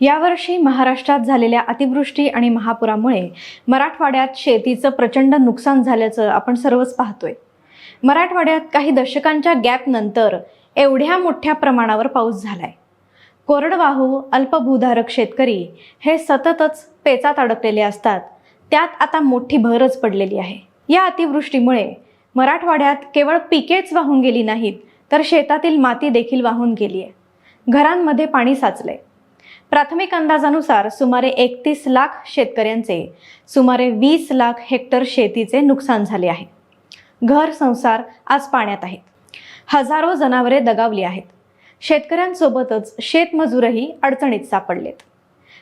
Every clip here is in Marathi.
यावर्षी महाराष्ट्रात झालेल्या अतिवृष्टी आणि महापुरामुळे मराठवाड्यात शेतीचं प्रचंड नुकसान झाल्याचं आपण सर्वच पाहतोय. मराठवाड्यात काही दशकांच्या गॅपनंतर एवढ्या मोठ्या प्रमाणावर पाऊस झालाय. कोरडवाहू अल्पभूधारक शेतकरी हे सततच पेचात अडकलेले असतात. त्यात आता मोठी भरच पडलेली आहे. या अतिवृष्टीमुळे मराठवाड्यात केवळ पिकेच वाहून गेली नाहीत तर शेतातील माती देखील वाहून गेली आहे घरांमध्ये पाणी साचलंय. प्राथमिक अंदाजानुसार सुमारे एकतीस लाख शेतकऱ्यांचे सुमारे वीस लाख हेक्टर शेतीचे नुकसान झाले आहे. घर संसार आज पाण्यात आहेत. हजारो जनावरे दगावली आहेत. शेतकऱ्यांसोबतच शेतमजूरही अडचणीत सापडलेत.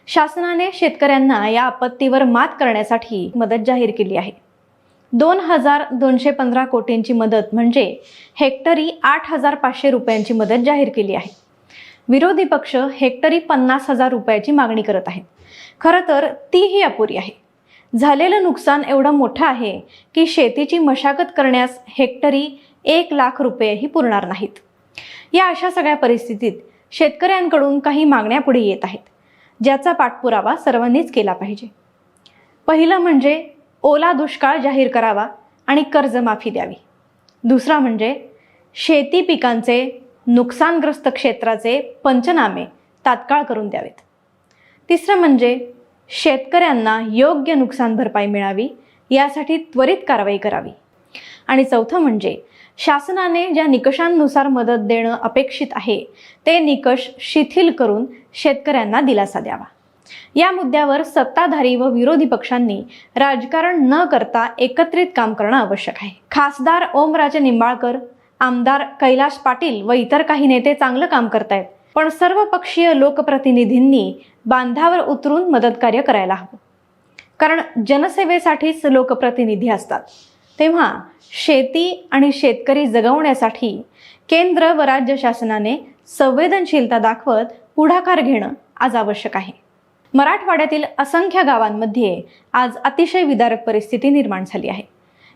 शासनाने शेतकऱ्यांना या आपत्तीवर मात करण्यासाठी मदत जाहीर केली आहे. दोन हजार दोनशे पंधरा कोटींची मदत म्हणजे हेक्टरी आठ हजार पाचशे रुपयांची मदत जाहीर केली आहे. विरोधी पक्ष हेक्टरी पन्नास हजार रुपयाची मागणी करत आहेत. खरं तर तीही अपुरी आहे. झालेलं नुकसान एवढं मोठं आहे की शेतीची मशागत करण्यास हेक्टरी एक लाख रुपयेही पुरणार नाहीत. या अशा सगळ्या परिस्थितीत शेतकऱ्यांकडून काही मागण्या पुढे येत आहेत. ज्याचा पाठपुरावा सर्वांनीच केला पाहिजे. पहिलं म्हणजे ओला दुष्काळ जाहीर करावा आणि कर्जमाफी द्यावी. दुसरा म्हणजे शेती पिकांचे नुकसानग्रस्त क्षेत्राचे पंचनामे तात्काळ करून द्यावेत. तिसरं म्हणजे शेतकऱ्यांना योग्य नुकसान भरपाई मिळावी यासाठी त्वरित कारवाई करावी. आणि चौथं म्हणजे शासनाने ज्या निकषांनुसार मदत देणं अपेक्षित आहे ते निकष शिथिल करून शेतकऱ्यांना दिलासा द्यावा. या मुद्द्यावर सत्ताधारी व विरोधी पक्षांनी राजकारण न करता एकत्रित काम करणं आवश्यक आहे. खासदार ओमराजे निंबाळकर आमदार कैलाश पाटील व इतर काही नेते चांगलं काम करतायत. पण सर्व पक्षीय लोकप्रतिनिधींनी बांधावर उतरून मदतकार्य करायला हवं. कारण जनसेवेसाठीच लोकप्रतिनिधी असतात. तेव्हा शेती आणि शेतकरी जगवण्यासाठी केंद्र व राज्य शासनाने संवेदनशीलता दाखवत पुढाकार घेणं आज आवश्यक आहे. मराठवाड्यातील असंख्य गावांमध्ये आज अतिशय विदारक परिस्थिती निर्माण झाली आहे.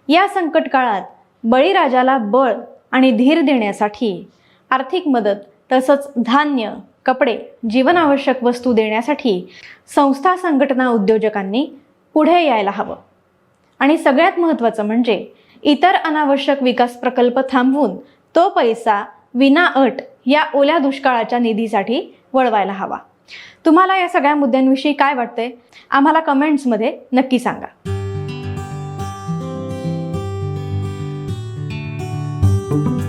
या संकट काळात बळीराजाला बळ आणि धीर देण्यासाठी आर्थिक मदत तसंच धान्य कपडे जीवनावश्यक वस्तू देण्यासाठी संस्था संघटना उद्योजकांनी पुढे यायला हवं. आणि सगळ्यात महत्त्वाचं म्हणजे इतर अनावश्यक विकास प्रकल्प थांबवून तो पैसा विना अट या ओल्या दुष्काळाच्या निधीसाठी वळवायला हवा. तुम्हाला या सगळ्या मुद्द्यांविषयी काय वाटतंय? आम्हाला कमेंट्समध्ये नक्की सांगा. thank you